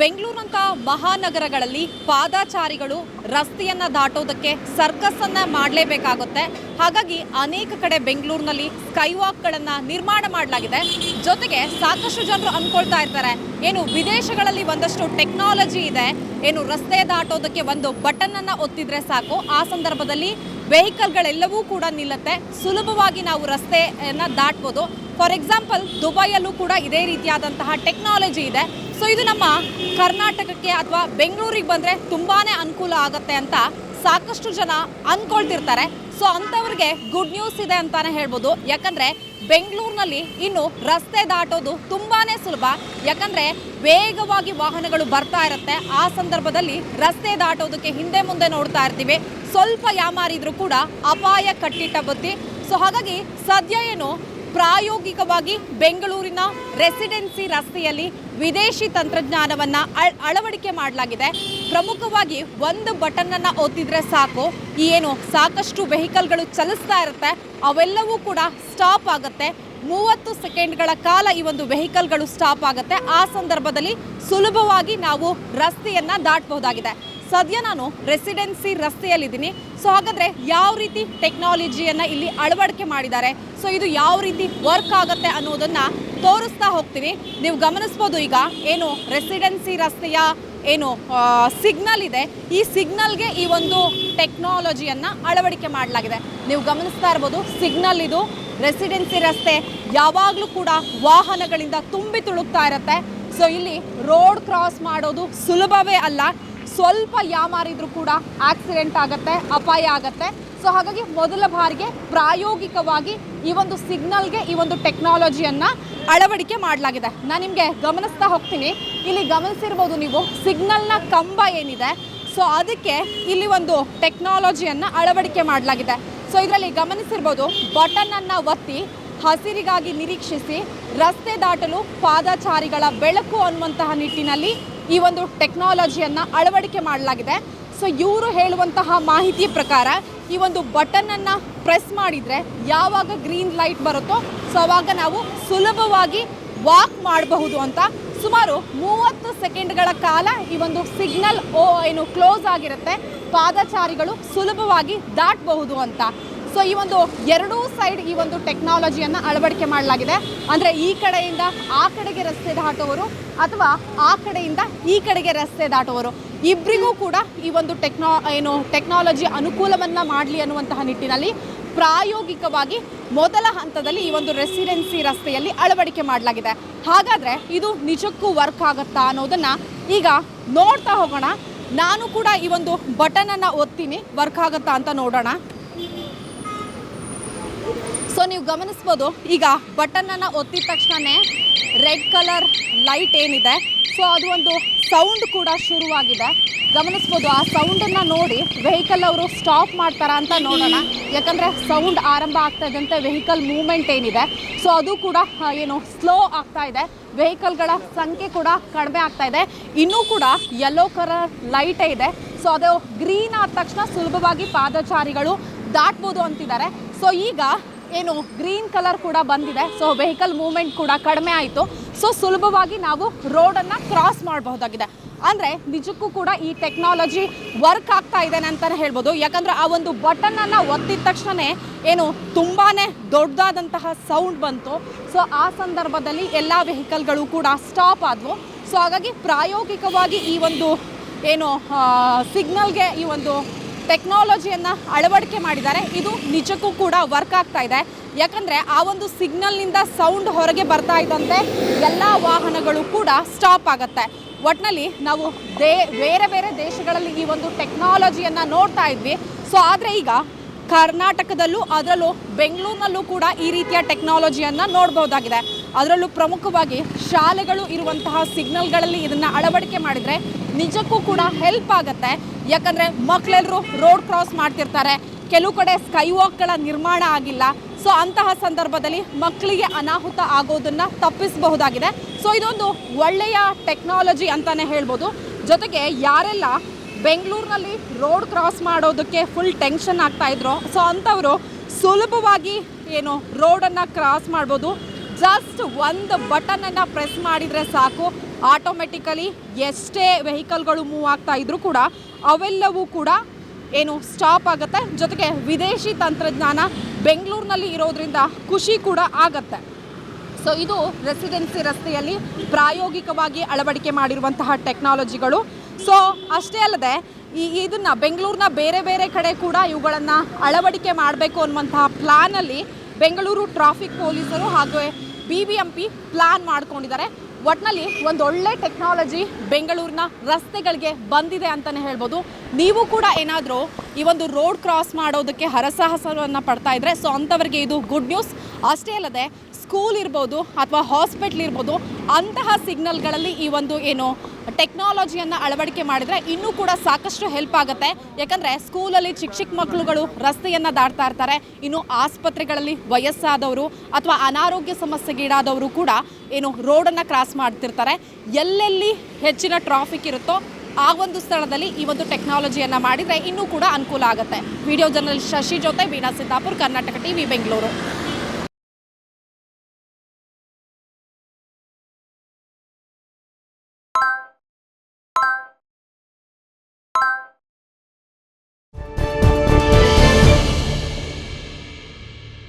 ಬೆಂಗಳೂರಂಥ ಮಹಾನಗರಗಳಲ್ಲಿ ಪಾದಾಚಾರಿಗಳು ರಸ್ತೆಯನ್ನ ದಾಟೋದಕ್ಕೆ circus ಅನ್ನ ಮಾಡಲೇಬೇಕಾಗುತ್ತೆ. ಹಾಗಾಗಿ ಅನೇಕ ಕಡೆ ಬೆಂಗಳೂರಿನಲ್ಲಿ ಸ್ಕೈ ವಾಕ್ಗಳನ್ನ ನಿರ್ಮಾಣ ಮಾಡಲಾಗಿದೆ. ಜೊತೆಗೆ ಸಾಕಷ್ಟು ಜನರು ಅಂದ್ಕೊಳ್ತಾ ಇರ್ತಾರೆ, ಏನು ವಿದೇಶಗಳಲ್ಲಿ ಒಂದಷ್ಟು ಟೆಕ್ನಾಲಜಿ ಇದೆ, ಏನು ರಸ್ತೆ ದಾಟೋದಕ್ಕೆ ಒಂದು ಬಟನ್ ಅನ್ನ ಒತ್ತಿದ್ರೆ ಸಾಕು. ಆ ಸಂದರ್ಭದಲ್ಲಿ ವೆಹಿಕಲ್ಗಳೆಲ್ಲವೂ ಕೂಡ ನಿಲ್ಲುತ್ತೆ. ಸುಲಭವಾಗಿ ನಾವು ರಸ್ತೆಯನ್ನ ದಾಟ್ಬೋದು. ಫಾರ್ ಎಕ್ಸಾಂಪಲ್ ದುಬೈಯಲ್ಲೂ ಕೂಡ ಇದೇ ರೀತಿಯಾದಂತಹ ಟೆಕ್ನಾಲಜಿ ಇದೆ. ಸೊ ಇದು ನಮ್ಮ ಕರ್ನಾಟಕಕ್ಕೆ ಅಥವಾ ಬೆಂಗಳೂರಿಗೆ ಬಂದರೆ ತುಂಬಾ ಅನುಕೂಲ ಆಗುತ್ತೆ ಅಂತ ಸಾಕಷ್ಟು ಜನ ಅಂದ್ಕೊಳ್ತಿರ್ತಾರೆ ಸೊ ಅಂಥವ್ರಿಗೆ ಗುಡ್ ನ್ಯೂಸ್ ಇದೆ ಅಂತಾನೆ ಹೇಳ್ಬೋದು. ಯಾಕಂದರೆ ಬೆಂಗಳೂರಿನಲ್ಲಿ ಇನ್ನು ರಸ್ತೆ ದಾಟೋದು ತುಂಬಾ ಸುಲಭ. ಯಾಕಂದರೆ ವೇಗವಾಗಿ ವಾಹನಗಳು ಬರ್ತಾ ಇರುತ್ತೆ. ಆ ಸಂದರ್ಭದಲ್ಲಿ ರಸ್ತೆ ದಾಟೋದಕ್ಕೆ ಹಿಂದೆ ಮುಂದೆ ನೋಡ್ತಾ ಇರ್ತೀವಿ. ಸ್ವಲ್ಪ ಯಾಮಾರಿದ್ರು ಕೂಡ ಅಪಾಯ ಕಟ್ಟಿಟ್ಟ ಬುದ್ಧಿ. ಸೊ ಹಾಗಾಗಿ ಸದ್ಯ ಏನು ಪ್ರಾಯೋಗಿಕವಾಗಿ ಬೆಂಗಳೂರಿನ ರೆಸಿಡೆನ್ಸಿ ರಸ್ತೆಯಲ್ಲಿ ವಿದೇಶಿ ತಂತ್ರಜ್ಞಾನವನ್ನು ಅಳ್- ಅಳವಡಿಕೆ ಮಾಡಲಾಗಿದೆ. ಪ್ರಮುಖವಾಗಿ ಒಂದು ಬಟನನ್ನು ಒತ್ತಿದ್ರೆ ಸಾಕು. ಏನು ಸಾಕಷ್ಟು ವೆಹಿಕಲ್ಗಳು ಚಲಿಸ್ತಾ ಇರುತ್ತೆ, ಅವೆಲ್ಲವೂ ಕೂಡ ಸ್ಟಾಪ್ ಆಗುತ್ತೆ. ಮೂವತ್ತು ಸೆಕೆಂಡ್ಗಳ ಕಾಲ ಈ ಒಂದು ವೆಹಿಕಲ್ಗಳು ಸ್ಟಾಪ್ ಆಗುತ್ತೆ. ಆ ಸಂದರ್ಭದಲ್ಲಿ ಸುಲಭವಾಗಿ ನಾವು ರಸ್ತೆಯನ್ನು ದಾಟಬಹುದಾಗಿದೆ. ಸದ್ಯ ನಾನು ರೆಸಿಡೆನ್ಸಿ ರಸ್ತೆಯಲ್ಲಿದ್ದೀನಿ. ಸೊ ಹಾಗಾದರೆ ಯಾವ ರೀತಿ ಟೆಕ್ನಾಲಜಿಯನ್ನು ಇಲ್ಲಿ ಅಳವಡಿಕೆ ಮಾಡಿದ್ದಾರೆ? ಸೊ ಇದು ಯಾವ ರೀತಿ ವರ್ಕ್ ಆಗುತ್ತೆ ಅನ್ನೋದನ್ನು ತೋರಿಸ್ತಾ ಹೋಗ್ತೀವಿ ನೀವು ಗಮನಿಸ್ಬೋದು ಈಗ ಏನು ರೆಸಿಡೆನ್ಸಿ ರಸ್ತೆಯ ಏನು ಸಿಗ್ನಲ್ ಇದೆ. ಈ ಸಿಗ್ನಲ್ಗೆ ಈ ಒಂದು ಟೆಕ್ನಾಲಜಿಯನ್ನು ಅಳವಡಿಕೆ ಮಾಡಲಾಗಿದೆ. ನೀವು ಗಮನಿಸ್ತಾ ಇರ್ಬೋದು ಸಿಗ್ನಲ್ ಇದು ರೆಸಿಡೆನ್ಸಿ ರಸ್ತೆ. ಯಾವಾಗಲೂ ಕೂಡ ವಾಹನಗಳಿಂದ ತುಂಬಿ ತುಳುಕ್ತಾ ಇರುತ್ತೆ. ಸೊ ಇಲ್ಲಿ ರೋಡ್ ಕ್ರಾಸ್ ಮಾಡೋದು ಸುಲಭವೇ ಅಲ್ಲ. ಸ್ವಲ್ಪ ಯಾಮಾರಿದ್ರು ಕೂಡ ಆಕ್ಸಿಡೆಂಟ್ ಆಗತ್ತೆ, ಅಪಾಯ ಆಗತ್ತೆ. ಸೊ ಹಾಗಾಗಿ ಮೊದಲ ಬಾರಿಗೆ ಪ್ರಾಯೋಗಿಕವಾಗಿ ಈ ಒಂದು ಸಿಗ್ನಲ್ಗೆ ಈ ಒಂದು ಟೆಕ್ನಾಲಜಿಯನ್ನು ಅಳವಡಿಕೆ ಮಾಡಲಾಗಿದೆ. ನಾನು ನಿಮಗೆ ಗಮನಿಸ್ತಾ ಹೋಗ್ತೀನಿ. ಇಲ್ಲಿ ಗಮನಿಸಿರ್ಬೋದು ನೀವು ಸಿಗ್ನಲ್ನ ಕಂಬ ಏನಿದೆ? ಸೊ ಅದಕ್ಕೆ ಇಲ್ಲಿ ಒಂದು ಟೆಕ್ನಾಲಜಿಯನ್ನು ಅಳವಡಿಕೆ ಮಾಡಲಾಗಿದೆ. ಸೊ ಇದರಲ್ಲಿ ಗಮನಿಸಿರ್ಬೋದು ಬಟನ್ ಅನ್ನ ಒತ್ತಿ, ಹಸಿರಿಗಾಗಿ ನಿರೀಕ್ಷಿಸಿ, ರಸ್ತೆ ದಾಟಲು ಪಾದಚಾರಿಗಳ ಬೆಳಕು ಅನ್ನುವಂತಹ ನಿಟ್ಟಿನಲ್ಲಿ ಈ ಒಂದು ಟೆಕ್ನಾಲಜಿಯನ್ನು ಅಳವಡಿಕೆ ಮಾಡಲಾಗಿದೆ. ಸೊ ಇವರು ಹೇಳುವಂತಹ ಮಾಹಿತಿ ಪ್ರಕಾರ ಈ ಒಂದು ಬಟನನ್ನು ಪ್ರೆಸ್ ಮಾಡಿದರೆ ಯಾವಾಗ ಗ್ರೀನ್ ಲೈಟ್ ಬರುತ್ತೋ ಸೊ ಅವಾಗ ನಾವು ಸುಲಭವಾಗಿ ವಾಕ್ ಮಾಡಬಹುದು ಅಂತ. ಸುಮಾರು ಮೂವತ್ತು ಸೆಕೆಂಡ್ಗಳ ಕಾಲ ಈ ಒಂದು ಸಿಗ್ನಲ್ ಓ ಏನು ಕ್ಲೋಸ್ ಆಗಿರುತ್ತೆ, ಪಾದಚಾರಿಗಳು ಸುಲಭವಾಗಿ ದಾಟಬಹುದು ಅಂತ. ಸೊ ಈ ಒಂದು ಎರಡೂ ಸೈಡ್ ಈ ಒಂದು ಟೆಕ್ನಾಲಜಿಯನ್ನು ಅಳವಡಿಕೆ ಮಾಡಲಾಗಿದೆ. ಅಂದರೆ ಈ ಕಡೆಯಿಂದ ಆ ಕಡೆಗೆ ರಸ್ತೆ ದಾಟುವವರು ಅಥವಾ ಆ ಕಡೆಯಿಂದ ಈ ಕಡೆಗೆ ರಸ್ತೆ ದಾಟುವವರು. ಇಬ್ಬರಿಗೂ ಕೂಡ ಈ ಒಂದು ಟೆಕ್ನಾ ಏನು ಟೆಕ್ನಾಲಜಿ ಅನುಕೂಲವನ್ನು ಮಾಡಲಿ ಅನ್ನುವಂತಹ ನಿಟ್ಟಿನಲ್ಲಿ ಪ್ರಾಯೋಗಿಕವಾಗಿ ಮೊದಲ ಹಂತದಲ್ಲಿ ಈ ಒಂದು ರೆಸಿಡೆನ್ಸಿ ರಸ್ತೆಯಲ್ಲಿ ಅಳವಡಿಕೆ ಮಾಡಲಾಗಿದೆ. ಹಾಗಾದರೆ ಇದು ನಿಜಕ್ಕೂ ವರ್ಕ್ ಆಗುತ್ತಾ ಅನ್ನೋದನ್ನು ಈಗ ನೋಡ್ತಾ ಹೋಗೋಣ. ನಾನು ಕೂಡ ಈ ಒಂದು ಬಟನನ್ನು ಒತ್ತೀನಿ. ವರ್ಕ್ ಆಗುತ್ತಾ ಅಂತ ನೋಡೋಣ. ಸೊ ನೀವು ಗಮನಿಸ್ಬೋದು, ಈಗ ಬಟನನ್ನು ಒತ್ತಿದ ತಕ್ಷಣವೇ ರೆಡ್ ಕಲರ್ ಲೈಟ್ ಏನಿದೆ. ಸೊ ಅದು ಒಂದು ಸೌಂಡ್ ಕೂಡ ಶುರುವಾಗಿದೆ. ಗಮನಿಸ್ಬೋದು, ಆ ಸೌಂಡನ್ನು ನೋಡಿ ವೆಹಿಕಲ್ ಅವರು ಸ್ಟಾಪ್ ಮಾಡ್ತಾರಾ ಅಂತ ನೋಡೋಣ. ಯಾಕಂದರೆ ಸೌಂಡ್ ಆರಂಭ ಆಗ್ತಾ ಇದ್ದಂತೆ ವೆಹಿಕಲ್ ಮೂವ್ಮೆಂಟ್ ಏನಿದೆ. ಸೊ ಅದು ಕೂಡ ಏನು ಸ್ಲೋ ಆಗ್ತಾ ಇದೆ. ವೆಹಿಕಲ್ಗಳ ಸಂಖ್ಯೆ ಕೂಡ ಕಡಿಮೆ ಆಗ್ತಾ ಇದೆ. ಇನ್ನೂ ಕೂಡ ಯೆಲ್ಲೋ ಕಲರ್ ಲೈಟೇ ಇದೆ. ಸೊ ಅದು ಗ್ರೀನ್ ಆದ ತಕ್ಷಣ ಸುಲಭವಾಗಿ ಪಾದಚಾರಿಗಳು ದಾಟ್ಬೋದು ಅಂತಿದ್ದಾರೆ. ಸೊ ಈಗ ಏನು ಗ್ರೀನ್ ಕಲರ್ ಕೂಡ ಬಂದಿದೆ. ಸೊ ವೆಹಿಕಲ್ ಮೂವ್ಮೆಂಟ್ ಕೂಡ ಕಡಿಮೆ ಆಯಿತು. ಸೊ ಸುಲಭವಾಗಿ ನಾವು ರೋಡನ್ನು ಕ್ರಾಸ್ ಮಾಡಬಹುದಾಗಿದೆ. ಅಂದರೆ ನಿಜಕ್ಕೂ ಕೂಡ ಈ ಟೆಕ್ನಾಲಜಿ ವರ್ಕ್ ಆಗ್ತಾ ಇದೆ ಅಂತಲೇ ಹೇಳ್ಬೋದು. ಯಾಕಂದರೆ ಆ ಒಂದು ಬಟನನ್ನು ಒತ್ತಿದ ತಕ್ಷಣವೇ ಏನು ತುಂಬಾ ದೊಡ್ಡದಾದಂತಹ ಸೌಂಡ್ ಬಂತು. ಸೊ ಆ ಸಂದರ್ಭದಲ್ಲಿ ಎಲ್ಲ ವೆಹಿಕಲ್ಗಳು ಕೂಡ ಸ್ಟಾಪ್ ಆದವು. ಸೊ ಹಾಗಾಗಿ ಪ್ರಾಯೋಗಿಕವಾಗಿ ಈ ಒಂದು ಏನು ಸಿಗ್ನಲ್ಗೆ ಈ ಒಂದು ಟೆಕ್ನಾಲಜಿಯನ್ನು ಅಳವಡಿಕೆ ಮಾಡಿದ್ದಾರೆ. ಇದು ನಿಜಕ್ಕೂ ಕೂಡ ವರ್ಕ್ ಆಗ್ತಾ ಇದೆ. ಯಾಕಂದರೆ ಆ ಒಂದು ಸಿಗ್ನಲ್ನಿಂದ ಸೌಂಡ್ ಹೊರಗೆ ಬರ್ತಾ ಇದ್ದಂತೆ ಎಲ್ಲ ವಾಹನಗಳು ಕೂಡ ಸ್ಟಾಪ್ ಆಗುತ್ತೆ. ಒಟ್ಟಿನಲ್ಲಿ ನಾವು ದೇ, ಬೇರೆ ಬೇರೆ ದೇಶಗಳಲ್ಲಿ ಈ ಒಂದು ಟೆಕ್ನಾಲಜಿಯನ್ನು ನೋಡ್ತಾ ಇದ್ವಿ. ಸೊ ಆದರೆ ಈಗ ಕರ್ನಾಟಕದಲ್ಲೂ, ಅದರಲ್ಲೂ ಬೆಂಗಳೂರಿನಲ್ಲೂ ಕೂಡ ಈ ರೀತಿಯ ಟೆಕ್ನಾಲಜಿಯನ್ನು ನೋಡ್ಬೋದಾಗಿದೆ. ಅದರಲ್ಲೂ ಪ್ರಮುಖವಾಗಿ ಶಾಲೆಗಳು ಇರುವಂತಹ ಸಿಗ್ನಲ್ಗಳಲ್ಲಿ ಇದನ್ನು ಅಳವಡಿಕೆ ಮಾಡಿದರೆ ನಿಜಕ್ಕೂ ಕೂಡ ಹೆಲ್ಪ್ ಆಗುತ್ತೆ. ಯಾಕಂದರೆ ಮಕ್ಕಳೆಲ್ಲರೂ ರೋಡ್ ಕ್ರಾಸ್ ಮಾಡ್ತಿರ್ತಾರೆ. ಕೆಲವು ಕಡೆ ಸ್ಕೈ ವಾಕ್ಗಳ ನಿರ್ಮಾಣ ಆಗಿಲ್ಲ. ಸೊ ಅಂತಹ ಸಂದರ್ಭದಲ್ಲಿ ಮಕ್ಕಳಿಗೆ ಅನಾಹುತ ಆಗೋದನ್ನು ತಪ್ಪಿಸಬಹುದಾಗಿದೆ. ಸೊ ಇದೊಂದು ಒಳ್ಳೆಯ ಟೆಕ್ನಾಲಜಿ ಅಂತಲೇ ಹೇಳ್ಬೋದು. ಜೊತೆಗೆ ಯಾರೆಲ್ಲ ಬೆಂಗಳೂರಿನಲ್ಲಿ ರೋಡ್ ಕ್ರಾಸ್ ಮಾಡೋದಕ್ಕೆ ಫುಲ್ ಟೆನ್ಷನ್ ಆಗ್ತಾ ಇದ್ರು ಸೊ ಅಂಥವರು ಸುಲಭವಾಗಿ ಏನು ರೋಡನ್ನು ಕ್ರಾಸ್ ಮಾಡ್ಬೋದು. ಜಸ್ಟ್ ಒಂದು ಬಟನನ್ನು ಪ್ರೆಸ್ ಮಾಡಿದರೆ ಸಾಕು. ಆಟೋಮೆಟಿಕಲಿ ಎಷ್ಟೇ ವೆಹಿಕಲ್ಗಳು ಮೂವ್ ಆಗ್ತಾ ಇದ್ರೂ ಕೂಡ ಅವೆಲ್ಲವೂ ಕೂಡ ಏನು ಸ್ಟಾಪ್ ಆಗುತ್ತೆ. ಜೊತೆಗೆ ವಿದೇಶಿ ತಂತ್ರಜ್ಞಾನ ಬೆಂಗಳೂರಿನಲ್ಲಿ ಇರೋದ್ರಿಂದ ಖುಷಿ ಕೂಡ ಆಗತ್ತೆ. ಸೊ ಇದು ರೆಸಿಡೆನ್ಸಿ ರಸ್ತೆಯಲ್ಲಿ ಪ್ರಾಯೋಗಿಕವಾಗಿ ಅಳವಡಿಕೆ ಮಾಡಿರುವಂತಹ ಟೆಕ್ನಾಲಜಿಗಳು ಸೊ ಅಷ್ಟೇ ಅಲ್ಲದೆ ಈ ಇದನ್ನು ಬೆಂಗಳೂರಿನ ಬೇರೆ ಬೇರೆ ಕಡೆ ಕೂಡ ಇವುಗಳನ್ನು ಅಳವಡಿಕೆ ಮಾಡಬೇಕು ಅನ್ನುವಂತಹ ಪ್ಲ್ಯಾನಲ್ಲಿ ಬೆಂಗಳೂರು ಟ್ರಾಫಿಕ್ ಪೊಲೀಸರು ಹಾಗೂ B B M P plan ಮಾಡ್ಕೊಂಡಿದ್ದಾರೆ. ಒಟ್ಟಿನಲ್ಲಿ ಒಂದು ಒಳ್ಳೆ ಟೆಕ್ನಾಲಜಿ ಬೆಂಗಳೂರಿನ ರಸ್ತೆಗಳಿಗೆ ಬಂದಿದೆ ಅಂತಲೇ ಹೇಳ್ಬೋದು. ನೀವು ಕೂಡ ಏನಾದರೂ ಈ ಒಂದು ರೋಡ್ ಕ್ರಾಸ್ ಮಾಡೋದಕ್ಕೆ ಹರಸಾಹಸವನ್ನು ಪಡ್ತಾ ಇದ್ದರೆ ಸೊ ಅಂಥವ್ರಿಗೆ ಇದು ಗುಡ್ ನ್ಯೂಸ್ ಅಷ್ಟೇ ಅಲ್ಲದೆ ಸ್ಕೂಲ್ ಇರ್ಬೋದು ಅಥವಾ ಹಾಸ್ಪಿಟ್ಲ್ ಇರ್ಬೋದು, ಅಂತಹ ಸಿಗ್ನಲ್ಗಳಲ್ಲಿ ಈ ಒಂದು ಏನು ಟೆಕ್ನಾಲಜಿಯನ್ನು ಅಳವಡಿಕೆ ಮಾಡಿದರೆ ಇನ್ನೂ ಕೂಡ ಸಾಕಷ್ಟು ಹೆಲ್ಪ್ ಆಗುತ್ತೆ. ಯಾಕಂದರೆ ಸ್ಕೂಲಲ್ಲಿ ಚಿಕ್ಕ ಚಿಕ್ಕ ಮಕ್ಕಳುಗಳು ರಸ್ತೆಯನ್ನು ದಾಟ್ತಾ ಇರ್ತಾರೆ. ಇನ್ನು ಆಸ್ಪತ್ರೆಗಳಲ್ಲಿ ವಯಸ್ಸಾದವರು ಅಥವಾ ಅನಾರೋಗ್ಯ ಸಮಸ್ಯೆಗೀಡಾದವರು ಕೂಡ ಏನು ರೋಡನ್ನು ಕ್ರಾಸ್ ಮಾಡ್ತಿರ್ತಾರೆ. ಎಲ್ಲೆಲ್ಲಿ ಹೆಚ್ಚಿನ ಟ್ರಾಫಿಕ್ ಇರುತ್ತೋ ಆ ಒಂದು ಸ್ಥಳದಲ್ಲಿ ಈ ಒಂದು ಟೆಕ್ನಾಲಜಿಯನ್ನು ಮಾಡಿದರೆ ಇನ್ನೂ ಕೂಡ ಅನುಕೂಲ ಆಗುತ್ತೆ. ವಿಡಿಯೋ ಜರ್ನಲಿಸ್ಟ್ ಶಶಿ ಜೊತೆ ವೀಣಾ ಸಿದ್ದಾಪುರ್ ಕರ್ನಾಟಕ ಟಿವಿ, ಬೆಂಗಳೂರು.